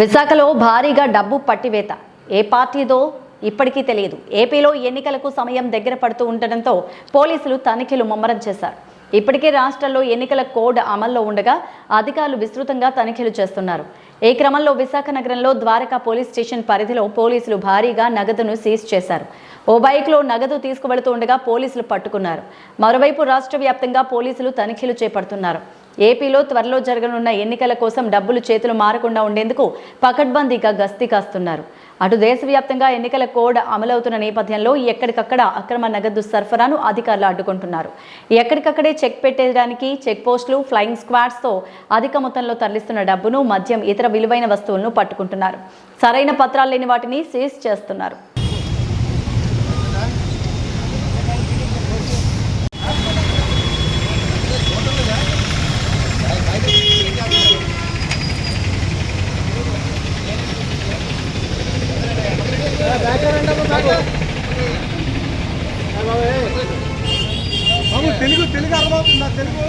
విశాఖలో భారీగా డబ్బు పట్టివేత. ఏ పార్టీదో ఇప్పటికీ తెలియదు. ఏపీలో ఎన్నికలకు సమయం దగ్గర పడుతూ ఉండడంతో పోలీసులు తనిఖీలు ముమ్మరం చేశారు. ఇప్పటికే రాష్ట్రంలో ఎన్నికల కోడ్ అమల్లో ఉండగా అధికారులు విస్తృతంగా తనిఖీలు చేస్తున్నారు. ఈ క్రమంలో విశాఖ నగరంలో ద్వారకా పోలీస్ స్టేషన్ పరిధిలో పోలీసులు భారీగా నగదును సీజ్ చేశారు. ఓ బైక్లో నగదు తీసుకువెళుతూ ఉండగా పోలీసులు పట్టుకున్నారు. మరోవైపు రాష్ట్ర వ్యాప్తంగా పోలీసులు తనిఖీలు చేపడుతున్నారు. ఏపీలో త్వరలో జరగనున్న ఎన్నికల కోసం డబ్బులు చేతులు మారకుండా ఉండేందుకు పకడ్బందీగా గస్తీ కాస్తున్నారు. అటు దేశవ్యాప్తంగా ఎన్నికల కోడ్ అమలవుతున్న నేపథ్యంలో ఎక్కడికక్కడ అక్రమ నగదు సరఫరాను అధికారులు అడ్డుకుంటున్నారు. ఎక్కడికక్కడే చెక్ పెట్టేయడానికి చెక్ పోస్టులు ఫ్లయింగ్ స్క్వాడ్స్తో అధిక మొత్తంలో తరలిస్తున్న డబ్బును మద్యం ఇతర విలువైన వస్తువులను పట్టుకుంటున్నారు. సరైన పత్రాలు లేని వాటిని సీజ్ చేస్తున్నారు. తెలుగు తెలుగు అర్థమవుతుందా తెలుగు